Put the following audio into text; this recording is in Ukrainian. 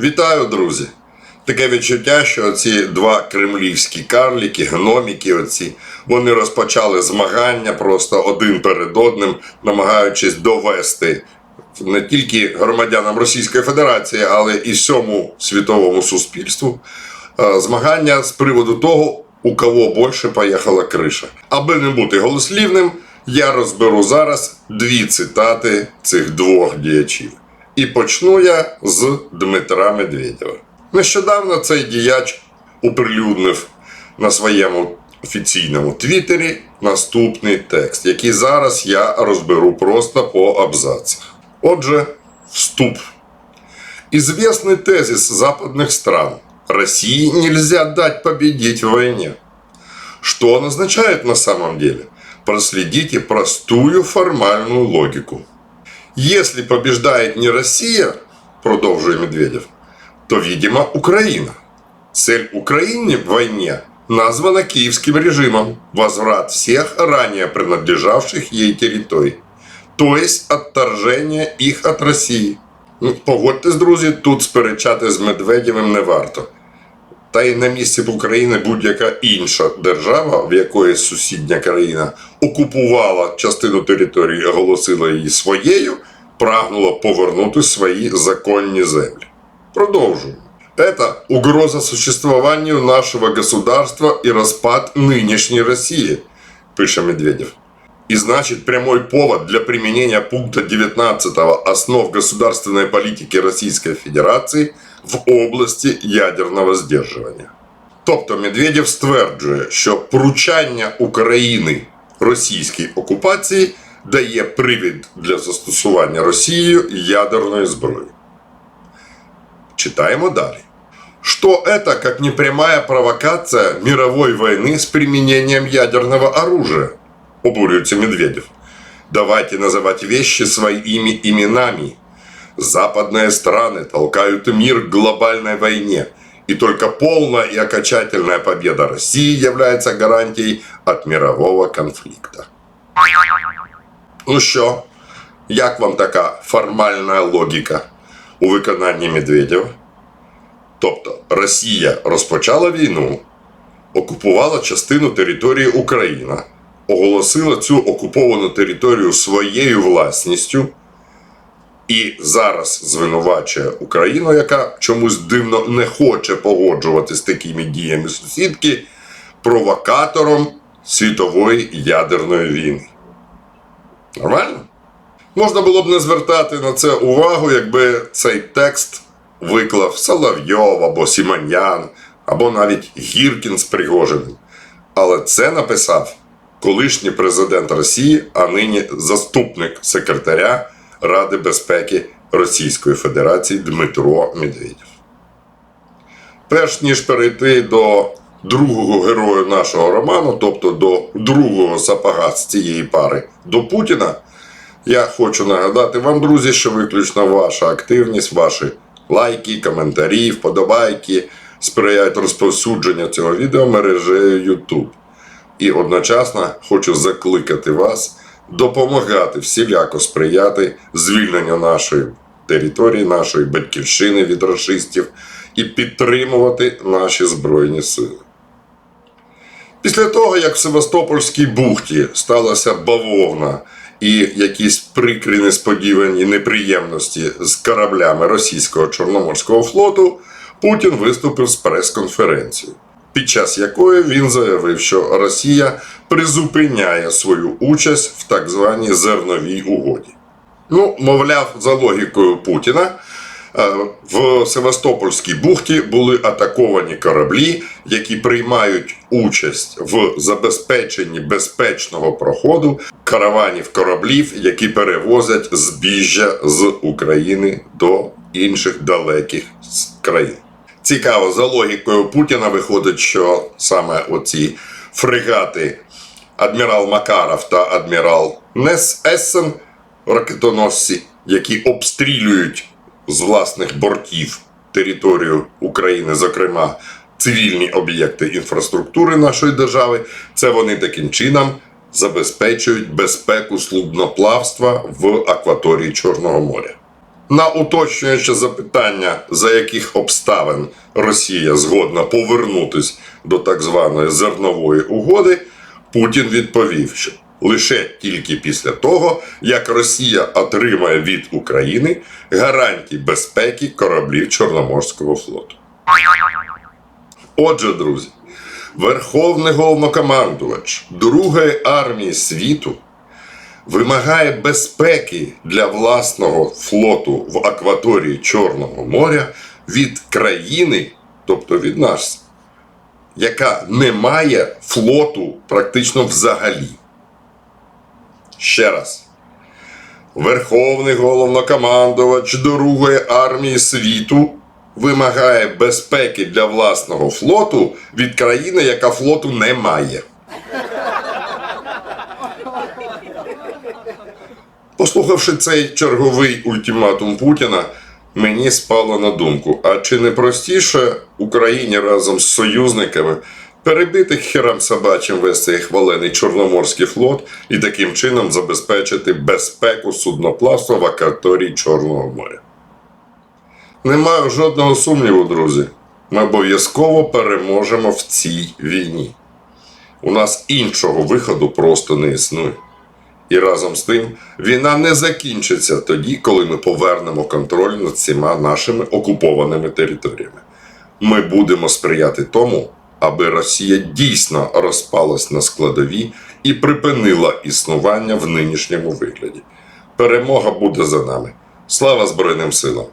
Вітаю, друзі! Таке відчуття, що ці два кремлівські карліки, гноміки, оці, вони розпочали змагання просто один перед одним, намагаючись довести не тільки громадянам Російської Федерації, але і всьому світовому суспільству е, змагання з приводу того, у кого більше поїхала криша. Аби не бути голослівним, я розберу зараз дві цитати цих двох діячів. І почну я з Дмитра Медведєва. Нещодавно цей діяч оприлюднив на своєму офіційному твіттері наступний текст, який зараз я розберу просто по абзацах. Отже, вступ. Известный тезис западных стран. России нельзя дать победить в войне. Что он на самом деле? Проследите простую формальную логику. Если побеждает не Россия, продолжил Медведев, то, видимо, Украина. Цель Украины в войне названа киевским режимом – возврат всех ранее принадлежавших ей территорий, то есть отторжение их от Росії. Ну, Погодьтесь, друзі, тут сперечати з Медведєвим не варто. Та й на місці б України будь-яка інша держава, в якої сусідня країна окупувала частину території, оголосила її своєю, прагнула повернути свої законні землі. Продовжуємо. Это угроза существованию нашего государства и распад нынешней России, пише Медведев. И значит прямой повод для применения пункта 19 основ государственной политики Российской Федерации в області ядерного здержування. Тобто Медведєв стверджує, що поручання України російській окупації дає привід для застосування Росією ядерної зброї. Читаємо далі. Что это, как не прямая провокация мировой войны с применением ядерного оружия? Обурюется Медведев. Давайте называть вещи своими именами. Западные страны толкают мир к глобальной войне. И только полная и окончательная победа России является гарантией от мирового конфликта. Ну що, як вам така формальна логіка у виконанні Медведєва? Тобто Росія розпочала війну, окупувала частину території України, оголосила цю окуповану територію своєю власністю І зараз звинувачує Україну, яка чомусь дивно не хоче погоджувати з такими діями сусідки, провокатором світової ядерної війни. Нормально? Можна було б не звертати на це увагу, якби цей текст виклав Соловйов або Сіманян, або навіть Гіркін з Пригожиним. Але це написав колишній президент Росії, а нині заступник секретаря Ради безпеки Російської Федерації Дмитро Медведєв. Перш ніж перейти до другого героя нашого роману, тобто до другого сапога з цієї пари до Путіна, я хочу нагадати вам, друзі, що виключно ваша активність, ваші лайки, коментарі, вподобайки сприяють розповсюдженню цього відео мережею YouTube. І одночасно хочу закликати вас допомагати всіляко сприяти звільненню нашої території, нашої батьківщини від расистів і підтримувати наші Збройні Сили. Після того, як в Севастопольській бухті сталася бавовна і якісь прикрі несподівані неприємності з кораблями російського Чорноморського флоту, Путін виступив з прес-конференцією, під час якої він заявив, що Росія призупиняє свою участь в так званій зерновій угоді. Ну, мовляв, за логікою Путіна, е, в Севастопольській бухті були атаковані кораблі, які приймають участь в забезпеченні безпечного проходу караванів кораблів, які перевозять збіжжя з України до інших далеких країн. Цікаво, за логікою Путіна виходить, що саме оці фрегати адмірал Макаров та адмірал Нес Ессен, ракетоносці, які обстрілюють з власних бортів територію України, зокрема цивільні об'єкти інфраструктури нашої держави, це вони таким чином забезпечують безпеку судноплавства в акваторії Чорного моря. На уточнююче запитання, за яких обставин Росія згодна повернутись до так званої зернової угоди, Путін відповів, що лише тільки після того, як Росія отримає від України гарантії безпеки кораблів Чорноморського флоту. Отже, друзі, Верховний головнокомандувач Другої армії світу вимагає безпеки для власного флоту в акваторії Чорного моря від країни, тобто від нас, яка не має флоту практично взагалі. Ще раз. Верховний головнокомандувач Другої армії світу вимагає безпеки для власного флоту від країни, яка флоту не має. Послухавши цей черговий ультиматум Путіна, мені спало на думку: а чи не простіше Україні разом з союзниками перебити херам собачим весь цей хвалений Чорноморський флот і таким чином забезпечити безпеку судноплавства в акваторії Чорного моря? Не маю жодного сумніву, друзі. Ми обов'язково переможемо в цій війні. У нас іншого виходу просто не існує. І разом з тим війна не закінчиться тоді, коли ми повернемо контроль над всіма нашими окупованими територіями. Ми будемо сприяти тому, аби Росія дійсно розпалась на складові і припинила існування в нинішньому вигляді. Перемога буде за нами. Слава Збройним силам!